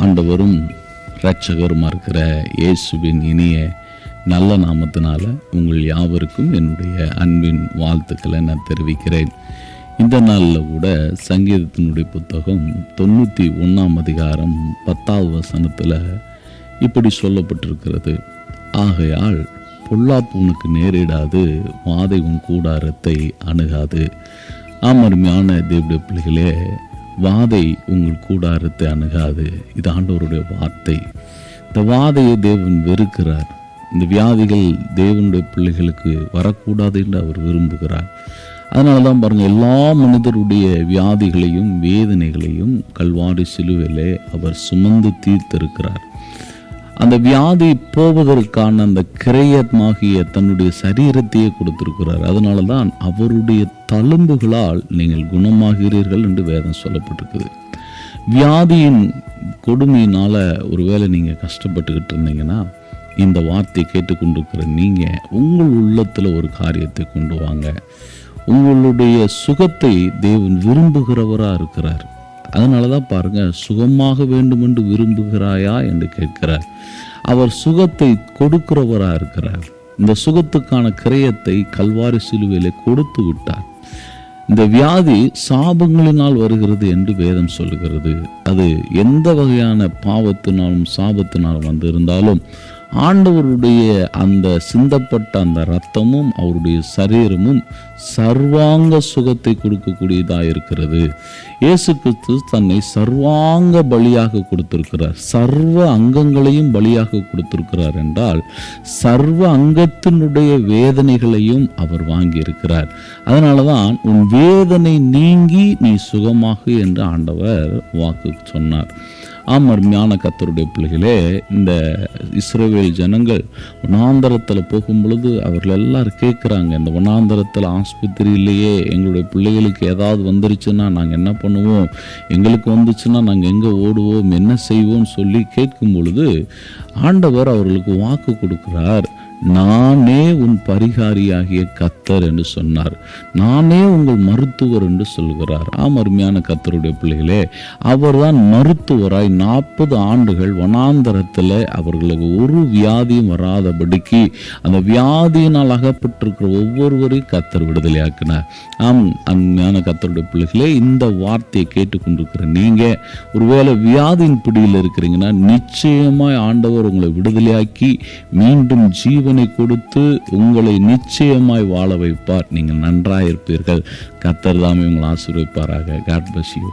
ஆண்டவரும் இரட்சகருமா இருக்கிற இயேசுவின் இனிய நல்ல நாமத்தினால உங்கள் யாவருக்கும் என்னுடைய அன்பின் வாழ்த்துக்களை நான் தெரிவிக்கிறேன். இந்த நாளில் கூட சங்கீதத்தினுடைய புத்தகம் தொண்ணூற்றி ஒன்றாம் அதிகாரம் பத்தாவது வசனத்தில் இப்படி சொல்லப்பட்டிருக்கிறது. ஆகையால் பொல்லாப்பு உனக்கு நேரிடாது வாதை உன் கூடாரத்தை அணுகாது. ஆமருமையான தேவடைய பிள்ளைகளே வாதை உங்கள் கூடாரத்தை அணுகாது. இது ஆண்டவருடைய வார்த்தை. இந்த வாதையை தேவன் வெறுக்கிறார். இந்த வியாதிகள் தேவனுடைய பிள்ளைகளுக்கு வரக்கூடாது என்று அவர் விரும்புகிறார். அதனால தான் பாருங்கள் எல்லா மனிதருடைய வியாதிகளையும் வேதனைகளையும் கல்வாரி சிலுவையிலே அவர் சுமந்து தீர்த்திருக்கிறார். அந்த வியாதி போவதற்கான அந்த கிரையத்மாகிய தன்னுடைய சரீரத்தையே கொடுத்திருக்கிறார். அதனால தான் அவருடைய தழும்புகளால் நீங்கள் குணமாகிறீர்கள் என்று வேதம் சொல்லப்பட்டிருக்குது. வியாதியின் கொடுமையினால் ஒருவேளை நீங்கள் கஷ்டப்பட்டுக்கிட்டு இருந்தீங்கன்னா இந்த வார்த்தை கேட்டுக்கொண்டிருக்கிற நீங்கள் உங்கள் உள்ளத்தில் ஒரு காரியத்தை கொண்டு வாங்க. உங்களுடைய சுகத்தை தேவன் விரும்புகிறவராக இருக்கிறார். அதனால தான் பாருங்க சுகமாக வேண்டுமென்று விரும்புகிறாயா? என்று கேட்கிறார். அவர் சுகத்தை கொடுக்கிறவராக இருக்கிறார். இந்த சுகத்துக்கான கிரயத்தை கல்வாரி சிலுவையிலே கொடுத்து விட்டார். இந்த வியாதி சாபங்களினால் வருகிறது என்று வேதம் சொல்லுகிறது. அது எந்த வகையான பாவத்தினாலும் சாபத்தினாலும் வந்திருந்தாலும் ஆண்டவருடைய அந்த சிந்தப்பட்ட அந்த ரத்தமும் அவருடைய சரீரமும் சர்வாங்க சுகத்தை கொடுக்கக்கூடியதாக இருக்கிறது. இயேசு கிறிஸ்து தன்னை சர்வாங்க பலியாக கொடுத்திருக்கிறார். சர்வ அங்கங்களையும் பலியாக கொடுத்திருக்கிறார் என்றால் சர்வ அங்கத்தினுடைய வேதனைகளையும் அவர் வாங்கியிருக்கிறார். அதனால தான் உன் வேதனை நீங்கி நீ சுகமாக என்று ஆண்டவர் வாக்கு சொன்னார். ஆம் அருமையான கத்தருடைய பிள்ளைகளே இந்த இஸ்ரேவேல் ஜனங்கள் வனாந்தரத்தில் போகும் பொழுது அவர்கள் எல்லாரும் கேட்குறாங்க இந்த வனாந்தரத்தில் ஆஸ்பத்திரியிலேயே எங்களுடைய பிள்ளைகளுக்கு ஏதாவது வந்துருச்சுன்னா நாங்கள் என்ன பண்ணுவோம் எங்களுக்கு வந்துச்சுன்னா நாங்கள் எங்கே ஓடுவோம் என்ன செய்வோம் சொல்லி கேட்கும் பொழுது ஆண்டவர் அவர்களுக்கு வாக்கு கொடுக்கிறார். நானே உன் பரிகாரியாகிய கத்தர் என்று சொன்னார். நானே உங்கள் மருத்துவர் என்று சொல்கிறார். ஆம் அருமையான கத்தருடைய பிள்ளைகளே அவர்தான் மருத்துவராய் நாற்பது ஆண்டுகள் வனாந்தரத்தில் அவர்களுக்கு ஒரு வியாதியும் வராதபடிக்கு அந்த வியாதியினால் அகப்பட்டிருக்கிற ஒவ்வொருவரையும் கத்தர் விடுதலையாக்கினார். ஆம் அருமையான கத்தருடைய பிள்ளைகளே இந்த வார்த்தையை கேட்டுக்கொண்டிருக்கிற நீங்கள் ஒருவேளை வியாதியின் பிடியில் இருக்கிறீங்கன்னா நிச்சயமாய் ஆண்டவர் உங்களை விடுதலையாக்கி மீண்டும் ஜீவனை கொடுத்து உங்களை நிச்சயமாய் வாழ வைப்பார். நீங்கள் நன்றாயிருப்பீர்கள். கத்தர் தாமே உங்களை ஆசீர்விப்பாராக. God bus you